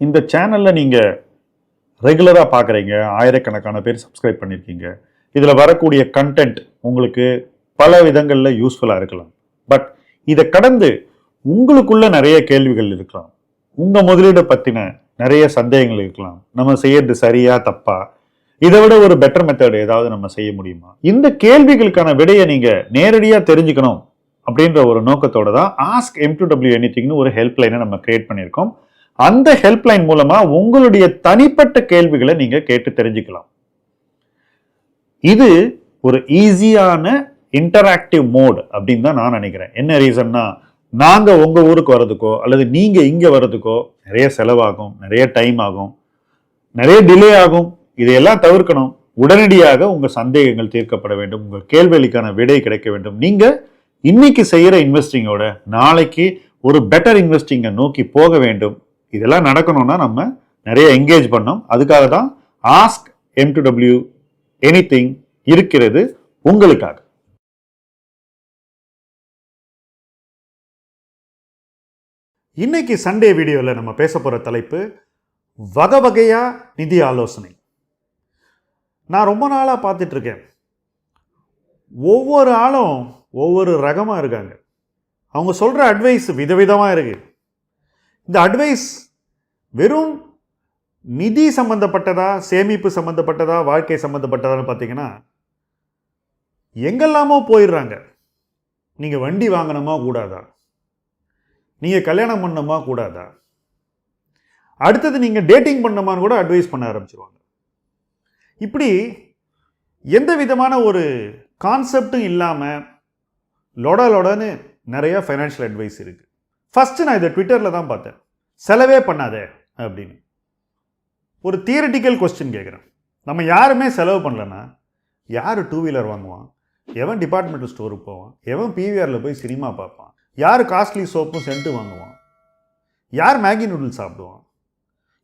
இந்த சேனலில் நீங்கள் ரெகுலராக பார்க்குறீங்க ஆயிரக்கணக்கான பேர் சப்ஸ்கிரைப் பண்ணியிருக்கீங்க இதில் வரக்கூடிய கண்டென்ட் உங்களுக்கு பல விதங்களில் யூஸ்ஃபுல்லாக இருக்கலாம். பட் இதை கடந்து உங்களுக்குள்ள நிறைய கேள்விகள் இருக்கலாம். உங்கள் முதலீடை பற்றின நிறைய சந்தேகங்கள் இருக்கலாம். நம்ம செய்யறது சரியா தப்பா? இதை விட ஒரு பெட்டர் மெத்தட் ஏதாவது நம்ம செய்ய முடியுமா? இந்த கேள்விகளுக்கான விடையை நீங்கள் நேரடியாக தெரிஞ்சுக்கணும் அப்படின்ற ஒரு நோக்கத்தோட தான் ஆஸ்க் எம் டு டபிள்யூ எனிதிங்னு ஒரு ஹெல்ப்லைனை நம்ம கிரியேட் பண்ணியிருக்கோம். அந்த ஹெல்ப்லைன் மூலமா உங்களுடைய தனிப்பட்ட கேள்விகளை நீங்க கேட்டு தெரிஞ்சுக்கலாம். இது ஒரு ஈஸியான இன்டராக்டிவ் மோட் அப்படின்னு தான் நான் நினைக்கிறேன். என்ன ரீசன்னா நாங்க உங்க ஊருக்கு வர்றதுக்கோ அல்லது நீங்க இங்க வர்றதுக்கோ நிறைய செலவாகும் நிறைய டைம் ஆகும் நிறைய டிலே ஆகும். இதையெல்லாம் தவிர்க்கணும். உடனடியாக உங்க சந்தேகங்கள் தீர்க்கப்பட வேண்டும். உங்கள் கேள்விகளுக்கான விடை கிடைக்க வேண்டும். நீங்க இன்னைக்கு செய்யற இன்வெஸ்டிங்கோட நாளைக்கு ஒரு பெட்டர் இன்வெஸ்டிங்கை நோக்கி போக வேண்டும். இதெல்லாம் நடக்கணும்னா நம்ம நிறைய என்கேஜ் பண்ணோம் அதுக்காக தான் ask M to W any இருக்கிறது உங்களுக்காக. இன்னைக்கு சண்டே வீடியோவில் நம்ம பேச போகிற தலைப்பு வகை வகையா நிதி ஆலோசனை. நான் ரொம்ப நாளாக பார்த்துட்டு இருக்கேன். ஒவ்வொரு ஆளும் ஒவ்வொரு ரகமாக இருக்காங்க. அவங்க சொல்கிற அட்வைஸ் விதவிதமாக இருக்கு. இந்த அட்வைஸ் வெறும் நிதி சம்பந்தப்பட்டதா சேமிப்பு சம்பந்தப்பட்டதா வாழ்க்கை சம்பந்தப்பட்டதான்னு பார்த்தீங்கன்னா எங்கெல்லாமோ போயிடுறாங்க. நீங்கள் வண்டி வாங்கணுமா கூடாதா? நீங்கள் கல்யாணம் பண்ணணுமா கூடாதா? அடுத்தது நீங்கள் டேட்டிங் பண்ணணுமான்னு கூட அட்வைஸ் பண்ண ஆரம்பிச்சிருவாங்க. இப்படி எந்த விதமான ஒரு கான்செப்டும் இல்லாமல் லொட லொடன்னு நிறையா ஃபைனான்ஷியல் அட்வைஸ் இருக்குது ஃபஸ்ட்டு நான் இதை ட்விட்டரில் தான் பார்த்தேன். செலவே பண்ணாதே அப்படின்னு. ஒரு தியரட்டிக்கல் கொஸ்டின் கேட்குறேன். நம்ம யாருமே செலவு பண்ணலன்னா யார் டூ வீலர் வாங்குவான்? எவன் டிபார்ட்மெண்டல் ஸ்டோருக்கு போவான்? எவன் பிவிஆரில் போய் சினிமா பார்ப்பான்? யார் காஸ்ட்லி சோப்பும் சென்ட்டு வாங்குவான்? யார் மேகி நூடுல்ஸ் சாப்பிடுவான்?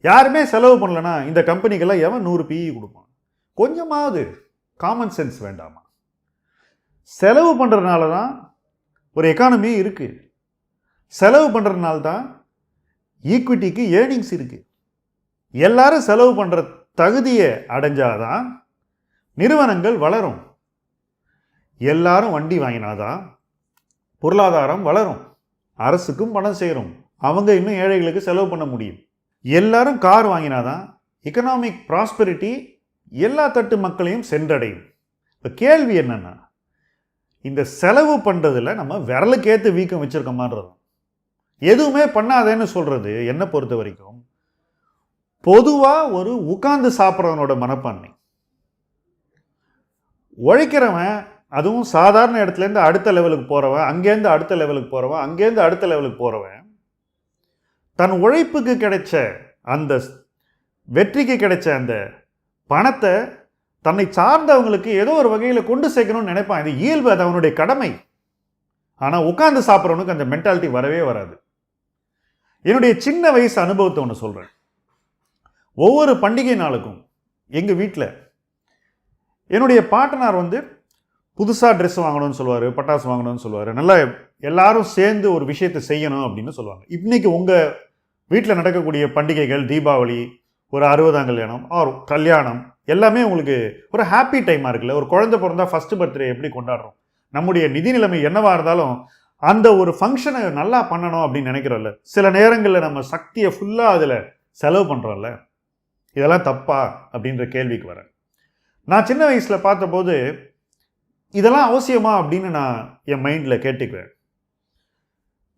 யாருமே செலவு பண்ணலனா இந்த கம்பெனிக்கெல்லாம் எவன் நூறு பிஇ கொடுப்பான்? கொஞ்சமாவது காமன் சென்ஸ் வேண்டாமா? செலவு பண்ணுறதுனால தான் ஒரு எக்கானமி இருக்குது செலவு பண்ணுறதுனால தான் ஈக்விட்டிக்கு ஏர்னிங்ஸ் இருக்குது எல்லாரும் செலவு பண்ணுற தகுதியை அடைஞ்சாதான் நிறுவனங்கள் வளரும். எல்லாரும் வண்டி வாங்கினாதான் பொருளாதாரம் வளரும். அரசுக்கும் பணம் சேரும். அவங்க இன்னும் ஏழைகளுக்கு செலவு பண்ண முடியும். எல்லாரும் கார் வாங்கினாதான் எக்கனாமிக் ப்ராஸ்பெரிட்டி எல்லா தட்டு மக்களையும் சென்றடையும். இப்போ கேள்வி என்னென்னா இந்த செலவு பண்ணுறதுல நம்ம விரலுக்கேற்று வீக்கம் வச்சிருக்கோமான்றது எதுவுமே பண்ணாதேன்னு சொல்கிறது என்னை பொறுத்த வரைக்கும்? பொதுவாக ஒரு உட்காந்து சாப்பிட்றவனோட மனப்பான்மை. உழைக்கிறவன் அதுவும் சாதாரண இடத்துலேருந்து அடுத்த லெவலுக்கு போகிறவன் அங்கேருந்து அடுத்த லெவலுக்கு போகிறவன் அங்கேருந்து அடுத்த லெவலுக்கு போகிறவன் தன் உழைப்புக்கு கிடைச்ச அந்த வெற்றிக்கு கிடைச்ச அந்த பணத்தை தன்னை சார்ந்தவங்களுக்கு ஏதோ ஒரு வகையில் கொண்டு சேர்க்கணும்னு நினைப்பான். இது இயல்பு அது அவனுடைய கடமை. ஆனால் உட்காந்து சாப்பிட்றவனுக்கு அந்த மென்டாலிட்டி வரவே வராது. என்னுடைய சின்ன வயசு அனுபவத்தை ஒன்று சொல்கிறேன் ஒவ்வொரு பண்டிகை நாளுக்கும் எங்கள் வீட்டில் என்னுடைய பாட்டனார் வந்து புதுசாக ட்ரெஸ் வாங்கணும்னு சொல்லுவார் பட்டாசு வாங்கணும்னு சொல்லுவார். நல்லா எல்லாரும் சேர்ந்து ஒரு விஷயத்தை செய்யணும் அப்படின்னு சொல்லுவாங்க. இன்றைக்கி உங்கள் வீட்டில் நடக்கக்கூடிய பண்டிகைகள் தீபாவளி ஒரு அறுபதாம் கல்யாணம் ஆர் கல்யாணம் எல்லாமே உங்களுக்கு ஒரு ஹாப்பி டைமாக இருக்குல்ல. ஒரு குழந்தை பிறந்தா ஃபஸ்ட்டு பர்த்டே எப்படி கொண்டாடுறோம்? நம்முடைய நிதி நிலைமை என்னவாக இருந்தாலும் அந்த ஒரு ஃபங்க்ஷனை நல்லா பண்ணணும் அப்படின்னு நினைக்கிறோம்ல. சில நேரங்களில் நம்ம சக்தியை ஃபுல்லாக அதில் செலவு பண்ணுறோம்ல இதெல்லாம் தப்பா அப்படின்ற கேள்விக்கு வரேன். நான் சின்ன வயசில் பார்த்தபோது இதெல்லாம் அவசியமா அப்படின்னு நான் என் மைண்டில் கேட்டுக்குவேன்.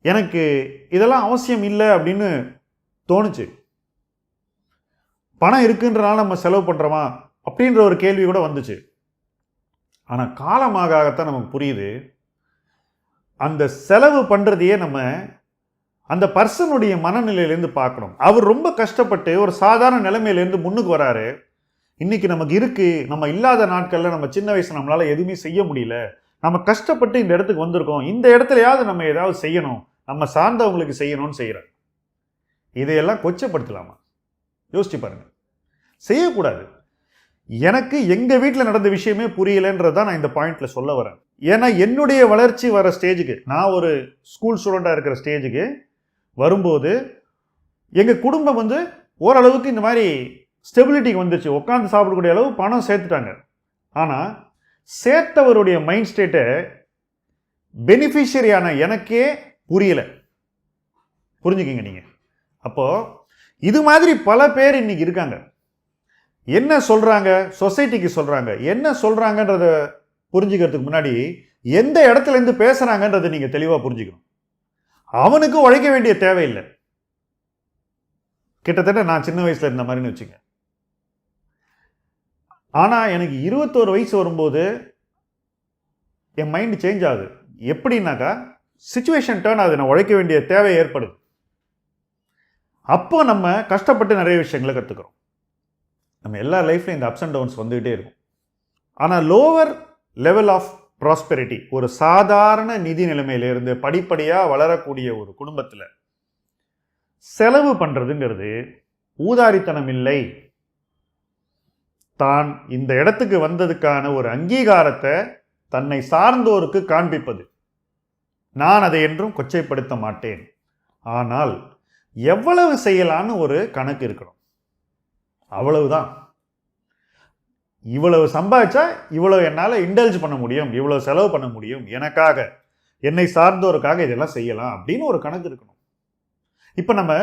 எனக்கு இதெல்லாம் அவசியம் இல்லை அப்படின்னு தோணுச்சு. பணம் இருக்குன்றனால நம்ம செலவு பண்ணுறோமா அப்படின்ற ஒரு கேள்வி கூட வந்துச்சு. ஆனால் காலமாகத்தான் நமக்கு புரியுது. அந்த செலவு பண்ணுறதையே நம்ம அந்த பர்சனுடைய மனநிலையிலேருந்து பார்க்கணும். அவர் ரொம்ப கஷ்டப்பட்டு ஒரு சாதாரண நிலைமையிலேருந்து முன்னுக்கு வராரு. இன்றைக்கி நமக்கு இருக்குது நம்ம இல்லாத நாட்களில் நம்ம சின்ன வயசு நம்மளால் எதுவுமே செய்ய முடியல. நம்ம கஷ்டப்பட்டு இந்த இடத்துக்கு வந்திருக்கோம். இந்த இடத்துலையாவது நம்ம ஏதாவது செய்யணும். நம்ம சார்ந்தவங்களுக்கு செய்யணும்னு செய்கிறோம் இதையெல்லாம் கொச்சப்படுத்தலாமா? யோசிச்சு பாருங்கள் செய்யக்கூடாது. எனக்கு எங்கள் வீட்டில் நடந்த விஷயமே புரியலைன்றது தான் நான் இந்த பாயிண்டில் சொல்ல வரேன். ஏன்னா என்னுடைய வளர்ச்சி வர ஸ்டேஜுக்கு நான் ஒரு ஸ்கூல் ஸ்டூடெண்ட்டாக இருக்கிற ஸ்டேஜுக்கு வரும்போது எங்கள் குடும்பம் வந்து ஓரளவுக்கு இந்த மாதிரி ஸ்டெபிலிட்டிக்கு வந்துச்சு. உட்காந்து சாப்பிடக்கூடிய அளவு பணம் சேர்த்துட்டாங்க. ஆனால் சேர்த்தவருடைய மைண்ட் ஸ்டேட்டை பெனிஃபிஷரியான எனக்கே புரியலை. புரிஞ்சுக்கிங்க நீங்கள் அப்போது இது மாதிரி பல பேர் இன்னைக்கு இருக்காங்க. என்ன சொல்கிறாங்க சொசைட்டிக்கு சொல்கிறாங்க என்ன சொல்கிறாங்கன்றத புரிஞ்சுக்கிறதுக்கு முன்னாடி எந்த இடத்துல இருந்து பேசுகிறாங்கன்றதை நீங்கள் தெளிவாக புரிஞ்சுக்கணும். அவனுக்கு உழைக்க வேண்டிய தேவையில்லை. கிட்டத்தட்ட நான் சின்ன வயசில் இருந்த மாதிரின்னு வச்சுங்க ஆனால் எனக்கு இருபத்தோரு வயசு வரும்போது என் மைண்டு சேஞ்ச் ஆகுது. எப்படின்னாக்கா சுச்சுவேஷன் டேர்ன் ஆகுது. நான் உழைக்க வேண்டிய தேவை ஏற்படுது. அப்போ நம்ம கஷ்டப்பட்டு நிறைய விஷயங்களை கற்றுக்குறோம் நம்ம எல்லா லைஃப்லையும் இந்த அப்ஸ் அண்ட் டவுன்ஸ் வந்துகிட்டே இருக்கும். ஆனால் லோவர் லெவல் ஆஃப் ப்ராஸ்பெரிட்டி ஒரு சாதாரண நிதி நிலைமையிலிருந்து படிப்படியாக வளரக்கூடிய ஒரு குடும்பத்தில் செலவு பண்ணுறதுங்கிறது ஊதாரித்தனம் இல்லை. தான் இந்த இடத்துக்கு வந்ததுக்கான ஒரு அங்கீகாரத்தை தன்னை சார்ந்தோருக்கு காண்பிப்பது. நான் அதை என்றும் கொச்சைப்படுத்த மாட்டேன். ஆனால் எவ்வளவு செய்யலான்னு ஒரு கணக்கு இருக்கணும். அவ்வளவுதான். இவ்வளவு சம்பாதிச்சா இவ்வளவு என்னால் இன்டல்ஜ் பண்ண முடியும் இவ்வளவு செலவு பண்ண முடியும் எனக்காக என்னை சார்ந்தோருக்காக இதெல்லாம் செய்யலாம் அப்படின்னு ஒரு கணக்கு இருக்கணும். இப்போ நம்ம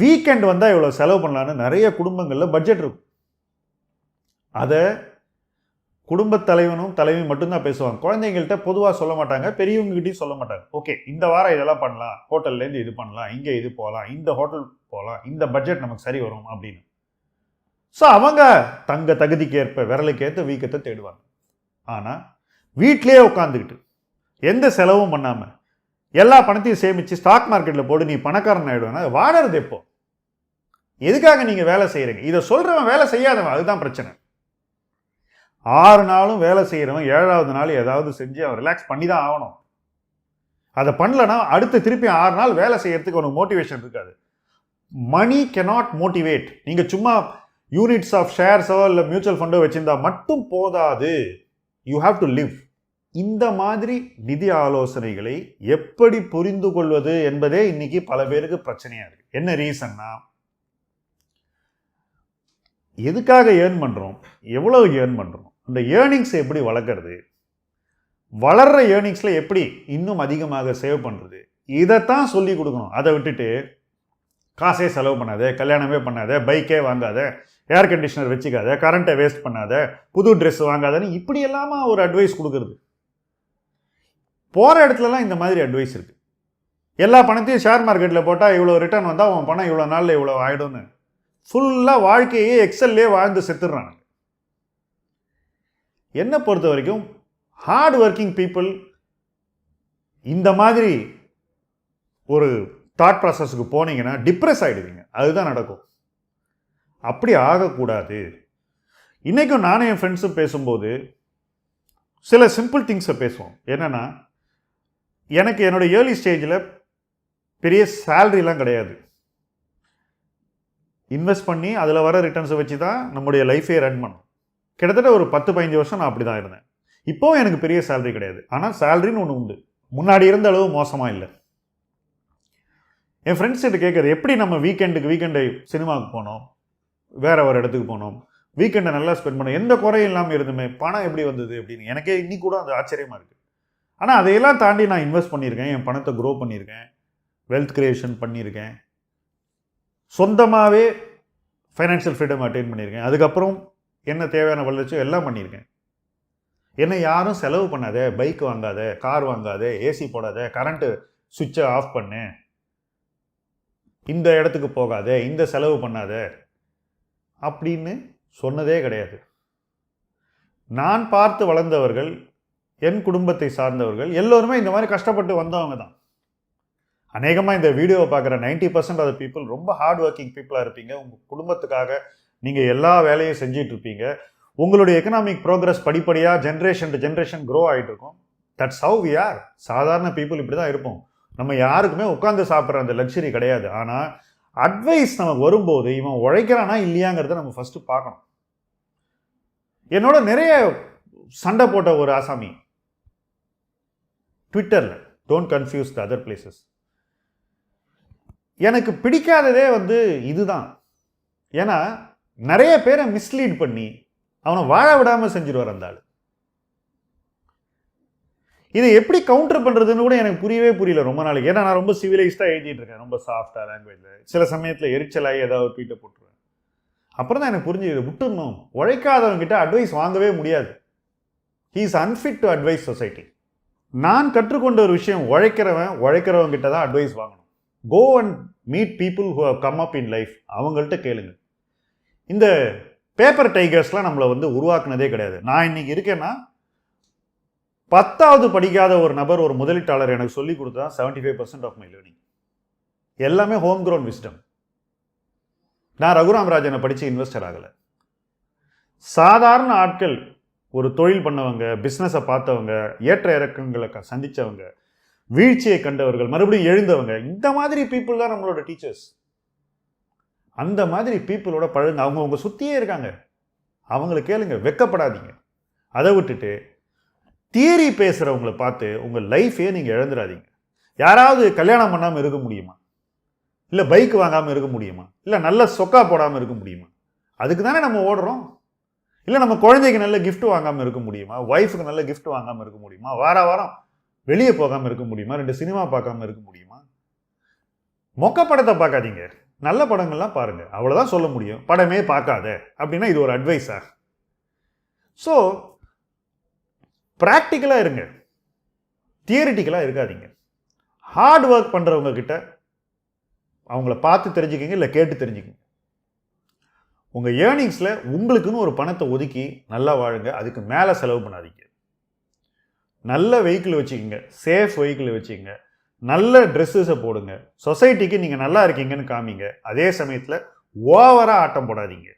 வீக்கெண்ட் வந்தால் இவ்வளோ செலவு பண்ணலான்னு நிறைய குடும்பங்களில் பட்ஜெட் இருக்கும். அதை குடும்பத் தலைவனும் தலைவியும் மட்டும்தான் பேசுவாங்க. குழந்தைங்கள்ட்ட பொதுவாக சொல்ல மாட்டாங்க பெரியவங்ககிட்டையும் சொல்ல மாட்டாங்க. ஓகே இந்த வாரம் இதெல்லாம் பண்ணலாம் ஹோட்டல்லேருந்து இது பண்ணலாம் இங்கே இது போகலாம் இந்த ஹோட்டல் போகலாம் இந்த பட்ஜெட் நமக்கு சரி வரும் அப்படின்னு. ஸோ அவங்க தங்க தகுதிக்கேற்ப விரலுக்கேற்ற வீக்கத்தை தேடுவாங்க. ஆனால் வீட்டிலேயே உட்காந்துக்கிட்டு எந்த செலவும் பண்ணாமல் எல்லா பணத்தையும் சேமித்து ஸ்டாக் மார்க்கெட்டில் போட்டு நீ பணக்காரன் ஆகிடுவேன்னா வாழறது எப்போ? எதுக்காக நீங்கள் வேலை செய்கிறீங்க இதை சொல்கிறவன் வேலை செய்யாதவன் அதுதான் பிரச்சனை. ஆறு நாளும் வேலை செய்கிறவன் ஏழாவது நாள் ஏதாவது செஞ்சு அவன் ரிலாக்ஸ் பண்ணி தான் ஆகணும். அதை பண்ணலன்னா அடுத்து திருப்பி ஆறு நாள் வேலை செய்யறதுக்கு உனக்கு மோட்டிவேஷன் இருக்காது. மணி கெனாட் மோட்டிவேட் நீங்கள் சும்மா யூனிட்ஸ் ஆஃப் ஷேர்ஸோ இல்லை மியூச்சுவல் ஃபண்டோ வச்சுருந்தா மட்டும் போதாது. யூ ஹாவ் டு லிவ் இந்த மாதிரி நிதி ஆலோசனைகளை எப்படி புரிந்து கொள்வது என்பதே இன்னைக்கு பல பேருக்கு பிரச்சனையாக இருக்குது என்ன ரீசன்னா எதுக்காக ஏர்ன் பண்ணுறோம் எவ்வளோ ஏர்ன் பண்ணுறோம் அந்த ஏர்னிங்ஸ் எப்படி வளர்க்குறது? வளர்ற ஏர்னிங்ஸில் எப்படி இன்னும் அதிகமாக சேவ் பண்ணுறது இதைத்தான் சொல்லி கொடுக்கணும். அதை விட்டுட்டு காசே செலவு பண்ணாத கல்யாணமே பண்ணாத பைக்கே வாங்காத ஏர் கண்டிஷனர் வச்சுக்காத கரண்ட்டை வேஸ்ட் பண்ணாத புது ட்ரெஸ் வாங்காதன்னு இப்படி எல்லாமா ஒரு அட்வைஸ் கொடுக்குறது. போகிற இடத்துலலாம் இந்த மாதிரி அட்வைஸ் இருக்குது எல்லா பணத்தையும் ஷேர் மார்க்கெட்டில் போட்டால் இவ்வளோ ரிட்டர்ன் வந்தால் உன் பணம் இவ்வளோ நாளில் இவ்வளோ ஆகிடும்னு ஃபுல்லாக வாழ்க்கையே எக்ஸல்லே வாழ்ந்து செத்துடுறாங்க. என்னை பொறுத்த வரைக்கும் ஹார்ட் ஒர்க்கிங் பீப்புள் இந்த மாதிரி ஒரு தாட் ப்ராசஸ்க்கு போனீங்கன்னா டிப்ரெஸ் ஆகிடுவீங்க அதுதான் நடக்கும். அப்படி ஆகக்கூடாது. இன்றைக்கும் நானும் என் ஃப்ரெண்ட்ஸும் பேசும்போது சில சிம்பிள் திங்ஸை பேசுவோம். என்னென்னா எனக்கு என்னோட ஏர்லி ஸ்டேஜில் பெரிய சேல்ரிலாம் கிடையாது. இன்வெஸ்ட் பண்ணி அதில் வர ரிட்டர்ன்ஸை வச்சு தான் நம்முடைய லைஃபே ரன் பண்ணும். கிட்டத்தட்ட ஒரு பத்து பதினஞ்சு வருஷம் நான் அப்படி தான் இருந்தேன். இப்போவும் எனக்கு பெரிய சேலரி கிடையாது. ஆனால் சேலரின்னு ஒன்று உண்டு. முன்னாடி இருந்த அளவு மோசமாக இல்லை. என் ஃப்ரெண்ட்ஸ் கிட்ட கேட்குறது எப்படி நம்ம வீக்கெண்டுக்கு வீக்கெண்டு சினிமாவுக்கு போனோம்? வேற ஒரு இடத்துக்கு போனோம். வீக்கெண்டை நல்லா ஸ்பெண்ட் பண்ணோம். எந்த குறையும் இல்லாமல் இருந்துமே பணம் எப்படி வந்தது அப்படின்னு? எனக்கே இன்னி கூட அது ஆச்சரியமாக இருக்குது ஆனால் அதையெல்லாம் தாண்டி நான் இன்வெஸ்ட் பண்ணியிருக்கேன். என் பணத்தை க்ரோ பண்ணியிருக்கேன். வெல்த் க்ரியேஷன் பண்ணியிருக்கேன். சொந்தமாகவே ஃபைனான்ஷியல் ஃப்ரீடம் அட்டைன் பண்ணியிருக்கேன். அதுக்கப்புறம் என்ன தேவையான வளர்ச்சியோ எல்லாம் பண்ணியிருக்கேன். என்ன யாரும் செலவு பண்ணாத பைக் வாங்காத கார் வாங்காத ஏசி போடாத கரண்ட்டு சுவிட்சை ஆஃப் பண்ணு. இந்த இடத்துக்கு போகாத இந்த செலவு பண்ணாத அப்படின்னு சொன்னதே கிடையாது. நான் பார்த்து வளர்ந்தவர்கள் என் குடும்பத்தை சார்ந்தவர்கள் எல்லோருமே இந்த மாதிரி கஷ்டப்பட்டு வந்தவங்க தான். அநேகமாக இந்த வீடியோவை பார்க்குற நைன்டி பர்சன்ட் ஆஃப் பீப்புள் ரொம்ப ஹார்ட் ஒர்க்கிங் பீப்புளாக இருப்பீங்க. உங்கள் குடும்பத்துக்காக நீங்கள் எல்லா வேலையும் செஞ்சிட்டு இருப்பீங்க. உங்களுடைய எக்கனாமிக் ப்ரோக்ரஸ் படிப்படியாக ஜென்ரேஷன் டு ஜென்ரேஷன் க்ரோ ஆகிட்டு இருக்கும். தட்ஸ் ஹவு வி ஆர் சாதாரண பீப்புள் இப்படி தான் இருப்போம். நம்ம யாருக்குமே உட்காந்து சாப்பிட்ற அந்த லக்ஸரி கிடையாது. ஆனால் அட்வைஸ் நமக்கு வரும்போது இவன் உழைக்கிறானா இல்லையாங்கிறத நம்ம ஃபஸ்ட்டு பார்க்கணும். என்னோட நிறைய சண்டை போட்ட ஒரு ஆசாமி ட்விட்டரில் don't confuse the other places எனக்கு பிடிக்காததே வந்து இதுதான். ஏன்னா நிறைய பேரை மிஸ்லீட் பண்ணி அவனை வாழ விடாமல் செஞ்சிருவார் அந்த ஆள். இதை எப்படி கவுண்டர் பண்ணுறதுன்னு கூட எனக்கு புரியவே புரியல ரொம்ப நாளைக்கு. ஏன்னா நான் ரொம்ப சிவிலைஸ்டாக எழுதிட்டு இருக்கேன் ரொம்ப சாஃப்டாக லாங்குவேஜில் சில சமயத்தில் எரிச்சலாகி ஏதாவது ட்வீட்டை போட்டுருவேன். அப்புறம் தான் எனக்கு புரிஞ்சுது விட்டுடணும் உழைக்காதவங்கிட்ட அட்வைஸ் வாங்கவே முடியாது. He is unfit to advise society நான் கற்றுக்கொண்ட ஒரு விஷயம் உழைக்கிறவன் உழைக்கிறவங்கிட்ட தான் அட்வைஸ் வாங்கணும். Go and meet people who have come up in life அவங்கள்ட்ட கேளுங்க. இந்த பேப்பர் டைகர்ஸ்லாம் நம்மளை வந்து உருவாக்குனதே கிடையாது. நான் இன்னைக்கு இருக்கேன்னா பத்தாவது படிக்காத ஒரு நபர் ஒரு முதலீட்டாளர் எனக்கு சொல்லி கொடுத்தா seventy five percent of my learning எல்லாமே ஹோம் க்ரோன் விஸ்டம் நான் ரகுராம் ராஜனை படித்து இன்வெஸ்டர் ஆகலை. சாதாரண ஆட்கள் ஒரு தொழில் பண்ணவங்க பிஸ்னஸை பார்த்தவங்க ஏற்ற இறக்கங்களை க- வீழ்ச்சியை கண்டவர்கள் மறுபடியும் எழுந்தவங்க இந்த மாதிரி பீப்புள் தான் நம்மளோட டீச்சர்ஸ் அந்த மாதிரி பீப்புளோட பழகு அவங்க சுற்றியே இருக்காங்க. அவங்கள கேளுங்க வெக்கப்படாதீங்க. அதை விட்டுட்டு தியரி பேசுகிறவங்கள பார்த்து உங்கள் லைஃபே நீங்கள் இழந்துடாதீங்க. யாராவது கல்யாணம் பண்ணாமல் இருக்க முடியுமா? இல்லை பைக் வாங்காமல் இருக்க முடியுமா? இல்லை நல்ல சொக்கா போடாமல் இருக்க முடியுமா? அதுக்கு தானே நம்ம ஓடுறோம். இல்லை நம்ம குழந்தைக்கு நல்ல கிஃப்ட் வாங்காமல் இருக்க முடியுமா? ஒய்ஃபுக்கு நல்ல கிஃப்ட் வாங்காமல் இருக்க முடியுமா? வார வாரம் வெளியே போகாமல் இருக்க முடியுமா? ரெண்டு சினிமா பார்க்காம இருக்க முடியுமா? மொக்க படத்தை பார்க்காதீங்க. நல்ல படங்கள்லாம் பாருங்கள் அவ்வளோதான் சொல்ல முடியும். படமே பார்க்காத. அப்படின்னா இது ஒரு அட்வைஸா ஸோ ப்ராக்டிக்கலாக இருங்க. தியரிட்டிக்கலாக இருக்காதீங்க. ஹார்ட் ஒர்க் பண்ணுறவங்க கிட்ட அவங்கள பார்த்து தெரிஞ்சுக்கிங்க இல்லை கேட்டு தெரிஞ்சுக்கிங்க. உங்கள் ஏர்னிங்ஸில் உங்களுக்குன்னு ஒரு பணத்தை ஒதுக்கி நல்லா வாழுங்க. அதுக்கு மேலே செலவு பண்ணாதீங்க. நல்ல வெஹிக்கிள் வச்சுக்கோங்க. சேஃப் வெஹிக்கிள் வச்சுக்கோங்க. நல்ல ட்ரெஸ்ஸஸை போடுங்க. சொசைட்டிக்கு நீங்கள் நல்லா இருக்கீங்கன்னு காமிங்க. அதே சமயத்தில் ஓவராக ஆட்டம் போடாதீங்க.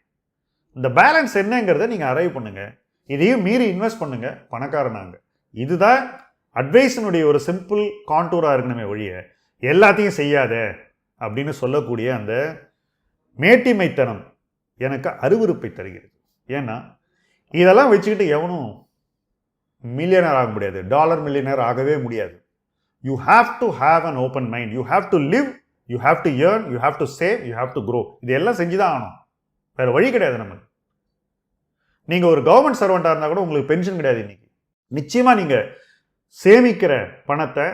இந்த பேலன்ஸ் என்னங்கிறத நீங்கள் அரைவ் பண்ணுங்கள் இதையும் மீறி இன்வெஸ்ட் பண்ணுங்க பணக்காரனாங்க. இதுதான் அட்வைஸினுடைய ஒரு சிம்பிள் கான்டூராக இருக்கணுமே ஒழிய எல்லாத்தையும் செய்யாத அப்படின்னு சொல்லக்கூடிய அந்த மேட்டிமைத்தனம் எனக்கு அருவருப்பை தருகிறது. ஏன்னா இதெல்லாம் வச்சுக்கிட்டு எவனும் மில்லியனர் ஆக முடியாது. டாலர் மில்லியனர் ஆகவே முடியாது. You have to have an open mind you have to live you have to earn you have to save you have to grow இது எல்லாம் செஞ்சு தான் ஆகணும். வேறு வழி கிடையாது நமக்கு. நீங்கள் ஒரு கவர்மெண்ட் சர்வெண்ட்டாக இருந்தால் கூட உங்களுக்கு பென்ஷன் கிடையாது இன்றைக்கி நிச்சயமாக நீங்கள் சேமிக்கிற பணத்தை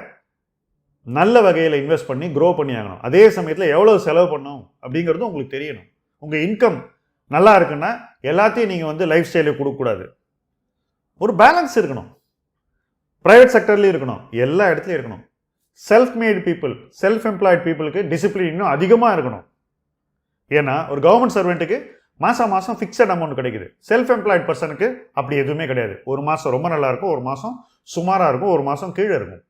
நல்ல வகையில் இன்வெஸ்ட் பண்ணி க்ரோ பண்ணி ஆகணும். அதே சமயத்தில் எவ்வளோ செலவு பண்ணணும் அப்படிங்கிறது உங்களுக்கு தெரியணும். உங்கள் இன்கம் நல்லா இருக்குன்னா எல்லாத்தையும் நீங்கள் வந்து லைஃப் ஸ்டைலில் கொடுக்கக்கூடாது ஒரு பேலன்ஸ் இருக்கணும். ப்ரைவேட் செக்டர்லேயும் இருக்கணும். எல்லா இடத்துலையும் இருக்கணும். Self made people self employed பீப்புளுக்கு டிசிப்ளின் இன்னும் அதிகமாக இருக்கணும். ஏன்னா ஒரு கவர்மெண்ட் சர்வெண்ட்டுக்கு மாதம் மாதம் ஃபிக்ஸட் அமௌண்ட் கிடைக்குது. செல்ஃப் எம்ப்ளாய்ட் பர்சனுக்கு அப்படி எதுவுமே கிடையாது. ஒரு மாதம் ரொம்ப நல்லா இருக்கும் ஒரு மாதம் சுமாராக இருக்கும் ஒரு மாதம் கீழே இருக்கும்.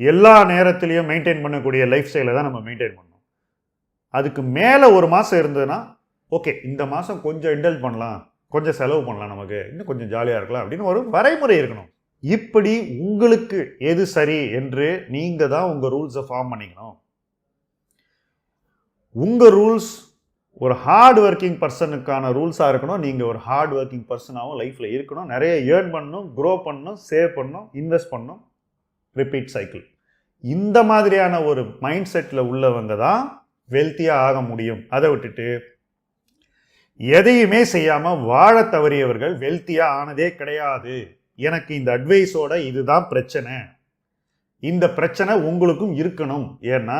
எல்லா நேரத்திலையும் மெயின்டைன் பண்ணக்கூடிய லைஃப் ஸ்டைலை தான் நம்ம மெயின்டைன் பண்ணணும். அதுக்கு மேலே ஒரு மாதம் இருந்ததுன்னா ஓகே இந்த மாதம் கொஞ்சம் இண்டல் பண்ணலாம் கொஞ்சம் செலவு பண்ணலாம் நமக்கு இன்னும் கொஞ்சம் ஜாலியாக இருக்கலாம் அப்படின்னு ஒரு வரைமுறை இருக்கணும். இப்படி உங்களுக்கு எது சரி என்று நீங்கள் தான் உங்கள் ரூல்ஸை ஃபார்ம் பண்ணிக்கணும். உங்கள் ரூல்ஸ் ஒரு ஹார்ட் ஒர்க்கிங் பர்சனுக்கான ரூல்ஸாக இருக்கணும். நீங்கள் ஒரு ஹார்ட் ஒர்க்கிங் பர்சனாகவும் லைஃப்பில் இருக்கணும். நிறைய ஏர்ன் பண்ணணும் க்ரோ பண்ணணும் சேவ் பண்ணணும் இன்வெஸ்ட் பண்ணணும். ரிப்பீட் சைக்கிள் இந்த மாதிரியான ஒரு மைண்ட் செட்டில் உள்ளவங்க தான் வெல்த்தியாக ஆக முடியும். அதை விட்டுட்டு எதையுமே செய்யாமல் வாழ தவறியவர்கள் வெல்த்தியாக ஆனதே கிடையாது. எனக்கு இந்த அட்வைஸோட இதுதான் பிரச்சனை. இந்த பிரச்சனை உங்களுக்கும் இருக்கணும். ஏன்னா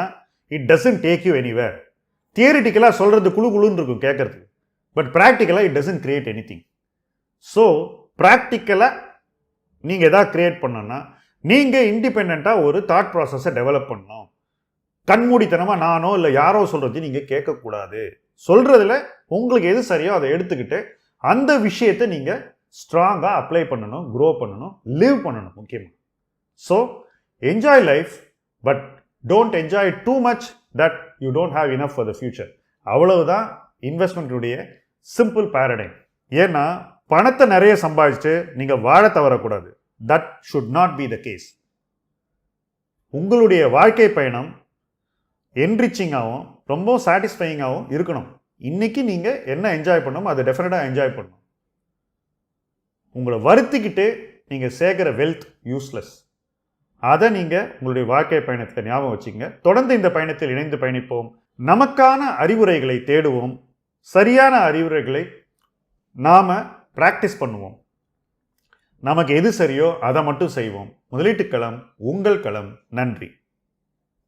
it doesn't take you anywhere தியரிட்டிக்கலாக சொல்கிறது குழு குழுன்னு இருக்கும் கேட்கறதுக்கு பட் ப்ராக்டிக்கலாக it doesn't create any thing so ப்ராக்டிக்கலாக நீங்கள் எதாவது கிரியேட் பண்ணோன்னா நீங்கள் இண்டிபெண்ட்டாக ஒரு தாட் ப்ராசஸை டெவலப் பண்ணணும். கண்மூடித்தனமாக நானோ இல்லை யாரோ சொல்கிறது நீங்கள் கேட்கக்கூடாது. சொல்கிறதுல உங்களுக்கு எது சரியோ அதை எடுத்துக்கிட்டு அந்த விஷயத்தை நீங்கள் ஸ்ட்ராங்காக அப்ளை பண்ணணும் க்ரோ பண்ணணும் லிவ் பண்ணணும் முக்கியமாக so enjoy life but don't enjoy too much that you don't have enough for the future அவ்வளவுதான் இன்வெஸ்ட்மெண்ட்டுடைய சிம்பிள் பேரடைம் ஏன்னா பணத்தை நிறைய சம்பாதிச்சு நீங்கள் வாழ தவறக்கூடாது. That should not be the case உங்களுடைய வாழ்க்கை பயணம் என்ரிச்சிங்காகவும் ரொம்ப சாட்டிஸ்ஃபையிங்காகவும் இருக்கணும். இன்னைக்கு நீங்கள் என்ன என்ஜாய் பண்ணணுமோ அதை டெஃபினட்டாக என்ஜாய் பண்ணணும். உங்களை வருத்திக்கிட்டு நீங்கள் சேர்க்குற வெல்த் யூஸ்லெஸ் அதை நீங்கள் உங்களுடைய வாழ்க்கை பயணத்தில் ஞாபகம் வச்சுங்க தொடர்ந்து இந்த பயணத்தில் இணைந்து பயணிப்போம். நமக்கான அறிவுரைகளை தேடுவோம். சரியான அறிவுரைகளை நாம் ப்ராக்டிஸ் பண்ணுவோம். நமக்கு எது சரியோ அதை மட்டும் செய்வோம். முதலீட்டு களம் உங்கள் களம். நன்றி.